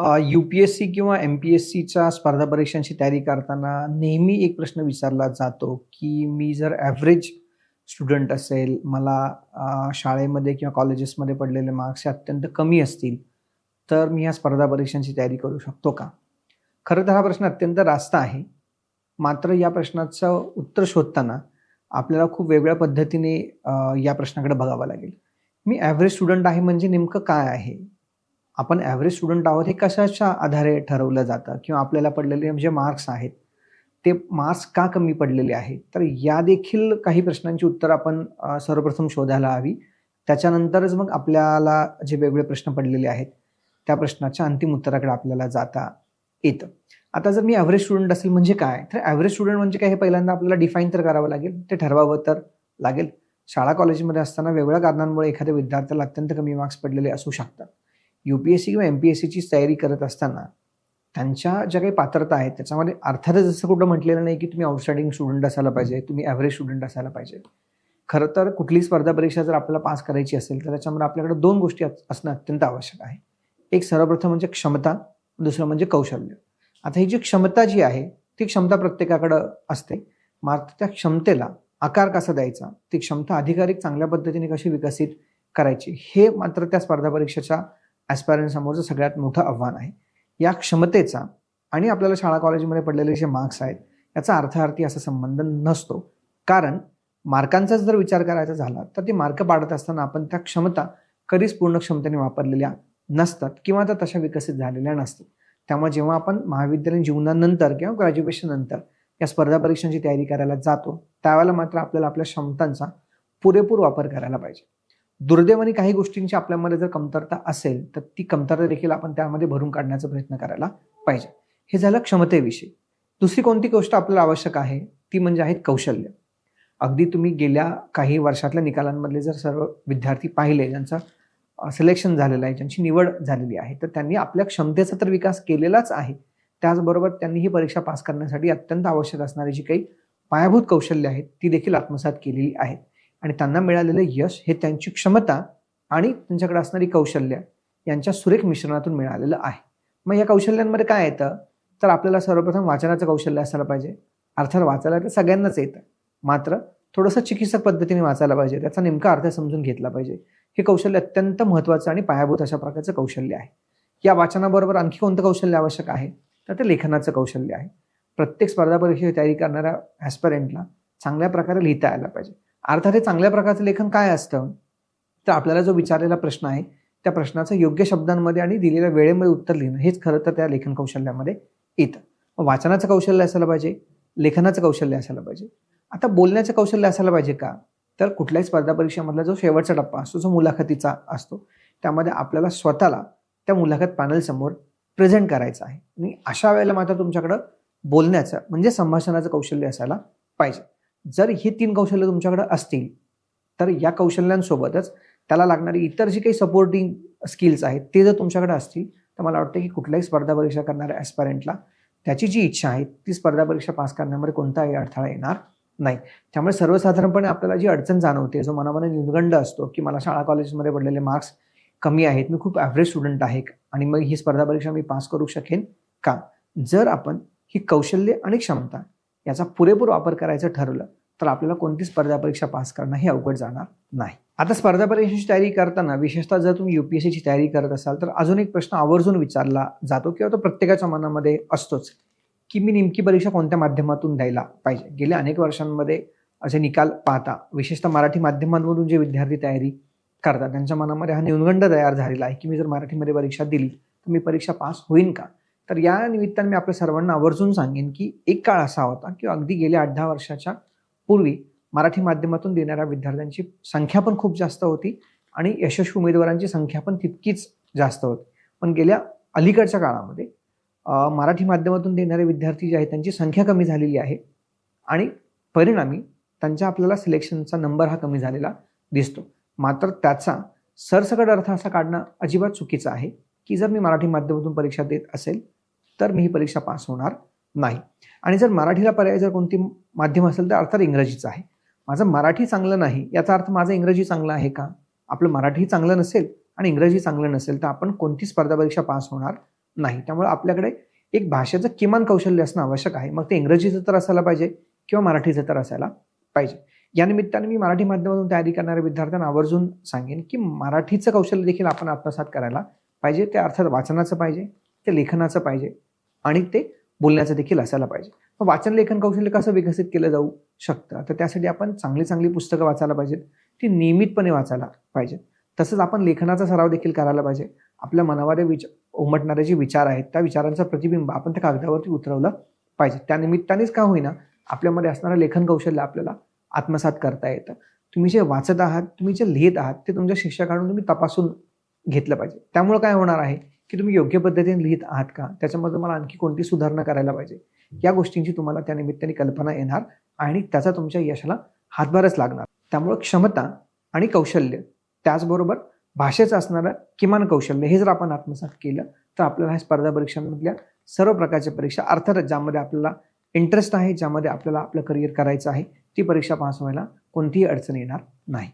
You P S C किंवा M P S सीच्या स्पर्धा परीक्षांची तयारी करताना नेहमी एक प्रश्न विचारला जातो की मी जर ॲव्हरेज स्टुडंट असेल मला शाळेमध्ये किंवा कॉलेजेसमध्ये पडलेले मार्क्स हे अत्यंत कमी असतील तर मी या स्पर्धा परीक्षांची तयारी करू शकतो का? खरं तर हा प्रश्न अत्यंत रास्त आहे. मात्र या प्रश्नाचं उत्तर शोधताना आपल्याला खूप वेगळ्या पद्धतीने या प्रश्नाकडे बघावं लागेल. मी ॲव्हरेज स्टुडंट आहे म्हणजे नेमकं काय आहे? आपण ॲव्हरेज स्टुडंट आहोत हे कशाच्या आधारे ठरवलं जातं? किंवा आपल्याला पडलेले जे मार्क्स आहेत ते मार्क्स का कमी पडलेले आहेत? तर या देखील काही प्रश्नांची उत्तर आपण सर्वप्रथम शोधायला हवी. त्याच्यानंतरच मग आपल्याला जे वेगवेगळे प्रश्न पडलेले आहेत त्या प्रश्नाच्या अंतिम उत्तराकडे आपल्याला जाता येतं. आता जर मी ॲव्हरेज स्टुडंट असेल म्हणजे काय? तर ॲव्हरेज स्टुडंट म्हणजे काय हे पहिल्यांदा आपल्याला डिफाईन तर करावं लागेल. ते ठरवावं तर लागेल. शाळा कॉलेजमध्ये असताना वेगवेगळ्या कारणांमुळे एखाद्या विद्यार्थ्याला अत्यंत कमी मार्क्स पडलेले असू शकतात. यू पी एस सी किंवा एम पी एस सीची तयारी करत असताना त्यांच्या ज्या काही पात्रता आहेत त्याच्यामध्ये अर्थातच जसं कुठं म्हटलेलं नाही की तुम्ही आउटस्टँडिंग स्टुडंट असायला पाहिजे तुम्ही ॲव्हरेज स्टुडंट असायला पाहिजे. खरं तर कुठली स्पर्धा परीक्षा जर आपल्याला पास करायची असेल तर त्याच्यामध्ये आपल्याकडे दोन गोष्टी अस- असणं अत्यंत आवश्यक आहे. एक सर्वप्रथम म्हणजे क्षमता दुसरं म्हणजे कौशल्य. आता ही जी क्षमता जी आहे ती क्षमता प्रत्येकाकडं असते. मात्र त्या क्षमतेला आकार कसा द्यायचा? ती क्षमता अधिकाधिक चांगल्या पद्धतीने कशी विकसित करायची? हे मात्र त्या स्पर्धा परीक्षेच्या ॲस्पायरंटसमोरचं सगळ्यात मोठं आव्हान आहे. या क्षमतेचा आणि आपल्याला शाळा कॉलेजमध्ये पडलेले जे मार्क्स आहेत याचा अर्थार्थी असा संबंध नसतो. कारण मार्कांचाच जर विचार करायचा झाला तर ते मार्क पाडत असताना आपण त्या क्षमता कधीच पूर्ण क्षमतेने वापरलेल्या नसतात किंवा त्या तशा विकसित झालेल्या नसतात. त्यामुळे जेव्हा आपण महाविद्यालयीन जीवनानंतर किंवा ग्रॅज्युएशन नंतर या स्पर्धा परीक्षांची तयारी करायला जातो त्यावेळेला मात्र आपल्याला आपल्या क्षमतांचा पुरेपूर वापर करायला पाहिजे. दुर्दैवाने काही गोष्टींची आपल्यामध्ये जर कमतरता असेल तर ती कमतरता देखील आपण त्यामध्ये भरून काढण्याचा प्रयत्न करायला पाहिजे. हे झालं क्षमतेविषयी. दुसरी कोणती गोष्ट आपल्याला आवश्यक आहे? ती म्हणजे आहेत कौशल्य. अगदी तुम्ही गेल्या काही वर्षातल्या निकालांमधले जर सर्व विद्यार्थी पाहिले ज्यांचं सिलेक्शन झालेलं आहे ज्यांची निवड झालेली आहे तर त्यांनी आपल्या क्षमतेचा तर विकास केलेलाच आहे. त्याचबरोबर त्यांनी ही परीक्षा पास करण्यासाठी अत्यंत आवश्यक असणारी जी काही पायाभूत कौशल्य आहेत ती देखील आत्मसात केलेली आहेत. आणि त्यांना मिळालेलं यश हे त्यांची क्षमता आणि त्यांच्याकडे असणारी कौशल्य यांच्या सुरेख मिश्रणातून मिळालेलं आहे. मग या कौशल्यांमध्ये काय येतं? तर आपल्याला सर्वप्रथम वाचनाचं कौशल्य असायला पाहिजे. अर्थात वाचायला तर सगळ्यांनाच येतं. मात्र थोडंसं चिकित्सक पद्धतीने वाचायला पाहिजे. त्याचा नेमका अर्थ समजून घेतला पाहिजे. हे कौशल्य अत्यंत महत्त्वाचं आणि पायाभूत अशा प्रकारचं कौशल्य आहे. या वाचनाबरोबर आणखी कोणतं कौशल्य आवश्यक आहे? तर ते लेखनाचं कौशल्य आहे. प्रत्येक स्पर्धा परीक्षेची तयारी करणाऱ्या ॲस्परंटला चांगल्या प्रकारे लिहिता यायला पाहिजे. अर्थात हे चांगल्या प्रकारचं लेखन काय असतं? तर आपल्याला जो विचारलेला प्रश्न आहे त्या प्रश्नाचं योग्य शब्दांमध्ये आणि दिलेल्या वेळेमध्ये उत्तर लिहिणं हेच खरं तर त्या लेखन कौशल्यामध्ये येतं. मग वाचनाचं कौशल्य असायला पाहिजे लेखनाचं कौशल्य असायला पाहिजे. आता बोलण्याचं कौशल्य असायला पाहिजे का? तर कुठल्याही स्पर्धा परीक्षेमधला जो शेवटचा टप्पा असतो जो मुलाखतीचा असतो त्यामध्ये आपल्याला स्वतःला त्या मुलाखत पॅनलसमोर प्रेझेंट करायचं आहे. आणि अशा वेळेला मात्र तुमच्याकडं बोलण्याचं म्हणजे संभाषणाचं कौशल्य असायला पाहिजे. जर ही तीन कौशल्य तुमच्याकडे असतील तर या कौशल्यांसोबतच त्याला लागणारी इतर जी काही सपोर्टिंग स्किल्स आहेत ते जर तुमच्याकडे असतील तर मला वाटतं की कुठल्याही स्पर्धा परीक्षा करणाऱ्या ॲस्पायरंटला त्याची जी इच्छा आहे ती स्पर्धा परीक्षा पास करण्यामध्ये कोणताही अडथळा येणार नाही. त्यामुळे सर्वसाधारणपणे आपल्याला जी अडचण जाणवते जो मनामध्ये निर्गंड असतो की मला शाळा कॉलेजमध्ये पडलेले मार्क्स कमी आहेत मी खूप ॲव्हरेज स्टुडंट आहे आणि मग ही स्पर्धा परीक्षा मी पास करू शकेन का? जर आपण ही कौशल्य आणि क्षमता याचा पुरेपूर वापर करायचं ठरवलं तर आपल्याला कोणती स्पर्धा परीक्षा पास करणं हे अवघड जाणार नाही. आता स्पर्धा परीक्षेची तयारी करताना विशेषतः जर तुम्ही यू पी एस सीची तयारी करत असाल तर अजून एक प्रश्न आवर्जून विचारला जातो किंवा तो प्रत्येकाच्या मनामध्ये असतोच की मी नेमकी परीक्षा कोणत्या माध्यमातून द्यायला पाहिजे? गेल्या अनेक वर्षांमध्ये असे निकाल पाहता विशेषतः मराठी माध्यमांमधून जे विद्यार्थी तयारी करतात त्यांच्या मनामध्ये हा न्यूनगंड तयार झालेला आहे की मी जर मराठीमध्ये परीक्षा दिली तर मी परीक्षा पास होईन का? तर या निमित्ताने मी आपल्या सर्वांना आवर्जून सांगेन की एक काळ असा होता की अगदी गेल्या आठ दहा वर्षाच्या पूर्वी मराठी माध्यमातून देणाऱ्या विद्यार्थ्यांची संख्या पण खूप जास्त होती आणि यशस्वी उमेदवारांची संख्या पण तितकीच जास्त होती. पण गेल्या अलीकडच्या काळामध्ये मराठी माध्यमातून देणारे विद्यार्थी जे आहेत त्यांची संख्या कमी झालेली आहे आणि परिणामी त्यांच्या आपल्याला सिलेक्शनचा नंबर हा कमी झालेला दिसतो. मात्र त्याचा सरसकट अर्थ असा काढणं अजिबात चुकीचं आहे की जर मी मराठी माध्यमातून परीक्षा देत असेल तर मी ही परीक्षा पास होणार नाही. आणि जर मराठीला पर्याय जर कोणती माध्यम असेल तर अर्थात इंग्रजीचं आहे. माझं मराठी चांगलं नाही याचा अर्थ माझं इंग्रजी चांगलं आहे का? आपलं मराठी चांगलं नसेल आणि इंग्रजी चांगलं नसेल तर आपण कोणती स्पर्धा परीक्षा पास होणार नाही. त्यामुळे आपल्याकडे एक भाषेचं किमान कौशल्य असणं आवश्यक आहे. मग ते इंग्रजीचं तर असायला पाहिजे किंवा मराठीचं तर असायला पाहिजे. या निमित्ताने मी मराठी माध्यमातून तयारी करणाऱ्या विद्यार्थ्यांना आवर्जून सांगेन की मराठीचं कौशल्य देखील आपण आत्मसात करायला पाहिजे. ते अर्थात वाचनाचं पाहिजे ते लेखनाचं पाहिजे. आणि ते बोलण्याचं देखील असायला पाहिजे. मग वाचन लेखन कौशल्य कसं विकसित केलं जाऊ शकतं? तर त्यासाठी आपण चांगली चांगली पुस्तकं वाचायला पाहिजेत. ती नियमितपणे वाचायला पाहिजेत. तसंच आपण लेखनाचा सराव देखील करायला पाहिजे. आपल्या मनामध्ये विच उमटणारे जे विचार आहेत त्या विचारांचं प्रतिबिंब आपण त्या कागदावरती उतरवलं पाहिजे त्या निमित्तानेच का होईना आपल्यामध्ये असणारं लेखन कौशल्य आपल्याला आत्मसात करता येतं. तुम्ही जे वाचत आहात तुम्ही जे लिहित आहात ते तुमच्या शिक्षकाकडून तुम्ही तपासून घेतलं पाहिजे. त्यामुळे काय होणार आहे? की तुम्ही योग्य पद्धतीने लिहित आहात का? त्याच्यामध्ये तुम्हाला आणखी कोणती सुधारणा करायला पाहिजे? या गोष्टींची तुम्हाला त्या निमित्ताने कल्पना येणार आणि त्याचा तुमच्या यशाला हातभारच लागणार. त्यामुळं क्षमता आणि कौशल्य त्याचबरोबर भाषेचं असणारं किमान कौशल्य हे जर आपण आत्मसात केलं तर आपल्याला ह्या स्पर्धा परीक्षांमधल्या सर्व प्रकारच्या परीक्षा अर्थातच ज्यामध्ये आपल्याला इंटरेस्ट आहे ज्यामध्ये आपल्याला आपलं करिअर करायचं आहे ती परीक्षा पास व्हायला कोणतीही अडचण येणार नाही.